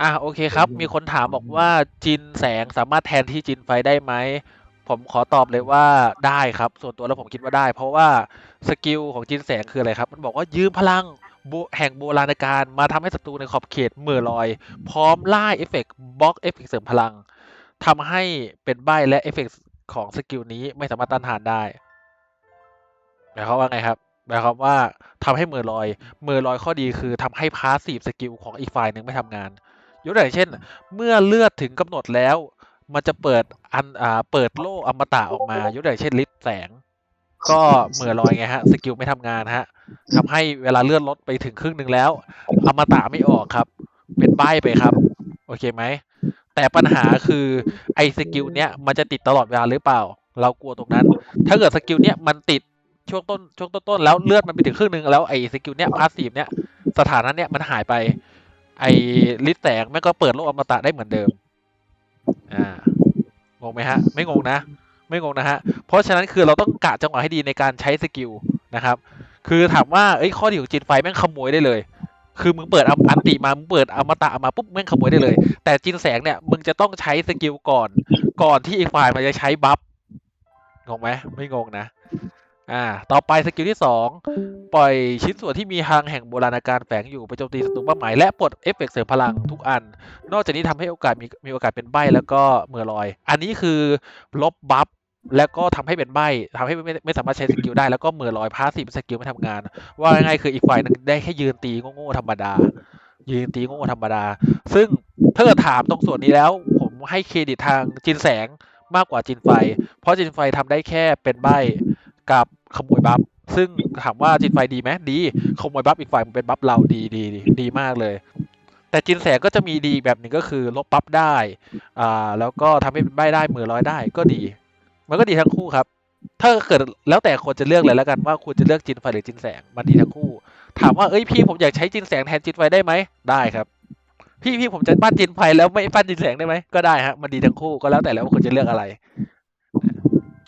อะโอเคครับ มีคนถามบอกว่าจินแสงสามารถแทนที่จินไฟได้ไหม ผมขอตอบเลยว่าได้ครับ ส่วนตัวแล้วผมคิดว่าได้ เพราะว่าสกิลของจินแสงคืออะไรครับ มันบอกว่ายืมพลังโบแห่งโบราณกาลมาทำให้ศัตรูในขอบเขตเหมื่อลอย พร้อมล่าเอฟเฟกต์บล็อกเอฟเฟกต์เสริมพลังทำให้เป็นใบและเอฟเฟกต์ของสกิลนี้ไม่สามารถต้านทานได้หมายความว่าไงครับหมายความว่าทำให้เหมื่อลอยเหมื่อลอยข้อดีคือทำให้พาสซีฟสกิลของอีกฝ่ายหนึ่งไม่ทำงาน ยกตัวอย่างเช่น เมื่อเลือดถึงกำหนดแล้ว มันจะเปิดอันอ่าเปิดโล่อมตะออกมายกตัวอย่างเช่นลิฟแสง ก็เหมือลอยไงฮะสกิลไม่ทำงานฮะทำให้เวลาเลือนลดไปถึงครึ่งหนึ่งแล้ว อมตะไม่ออกครับ เป็นใบไปครับ โอเคไหมแต่ปัญหาคือไอ้สกิลเนี้ยมันจะติดตลอดเวลาหรือเปล่า เรากลัวตรงนั้น ถ้าเกิดสกิลเนี้ยมันติดช่วงต้นช่วงต้นๆแล้วเลือดมันไปถึงครึ่งหนึ่งแล้วไอ้สกิลเนี้ยพาสซีฟเนี้ยสถานะเนี้ยมันหายไป ไอ้ลิสแสงแม่งก็เปิดโลกอมตะได้เหมือนเดิม อ่างงไหมฮะ ไม่งงนะ ไม่งงนะฮะ เพราะฉะนั้นคือเราต้องกะจังหวะให้ดีในการใช้สกิลนะครับ คือถามว่าเอ้ยข้อดีของจินไฟแม่งขโมยได้เลย คือมึงเปิดอันติมา มึงเปิดอมตะมาปุ๊บแม่งขโมยได้เลย แต่จินแสงเนี่ยมึงจะต้องใช้สกิลก่อน ก่อนที่อีกฝ่ายมันจะใช้บัฟ งงไหมไม่งงนะ อ่า ต่อไปสกิลที่สองปล่อยชิ้นส่วนที่มีพลังแห่งโบราณกาลแฝงอยู่ไปโจมตีศัตรูเป้าหมายและปลดเอฟเฟกต์เสริมพลังทุกอัน นอกจากนี้ทำให้โอกาสมีมีโอกาสเป็นใบแล้วก็เมื่อลอย อันนี้คือลบบัฟแล้วก็ทำให้เป็นใบทำให้ไม่ไม่ไม่สามารถใช้สกิลได้แล้วก็เมื่อลอยพาสซีฟสกิลไม่ทำงาน ว่าง่ายๆคืออีกฝ่ายนึงได้แค่ยืนตีโง่ๆธรรมดา ยืนตีโง่ธรรมดา ซึ่งถ้าเกิดถามตรงส่วนนี้แล้ว ผมให้เครดิตทางจินแสงมากกว่าจินไฟ เพราะจินไฟทำได้แค่เป็นใบกับ ขโมยบัฟซึ่งถามว่าจินไฟดีไหมดีขโมยบัฟอีกฝ่ายมันเป็นบัฟเราดีดีดีมากเลย แต่จินแสงก็จะมีดีแบบหนึ่งก็คือลบบัฟได้อ่าแล้วก็ทำให้เป็นใบได้มือร้อยได้ก็ดี มันก็ดีทั้งคู่ครับ ถ้าเกิดแล้วแต่คนจะเลือกเลยแล้วกันว่าคุณจะเลือกจินไฟหรือจินแสงมันดีทั้งคู่ ถามว่าเอ้ยพี่ผมอยากใช้จินแสงแทนจินไฟได้ไหมได้ครับ พี่พี่ผมจะปั้นจินไฟแล้วไม่ปั้นจินแสงได้ไหมก็ได้ฮะมันดีทั้งคู่ก็แล้วแต่แล้วว่าคุณจะเลือกอะไร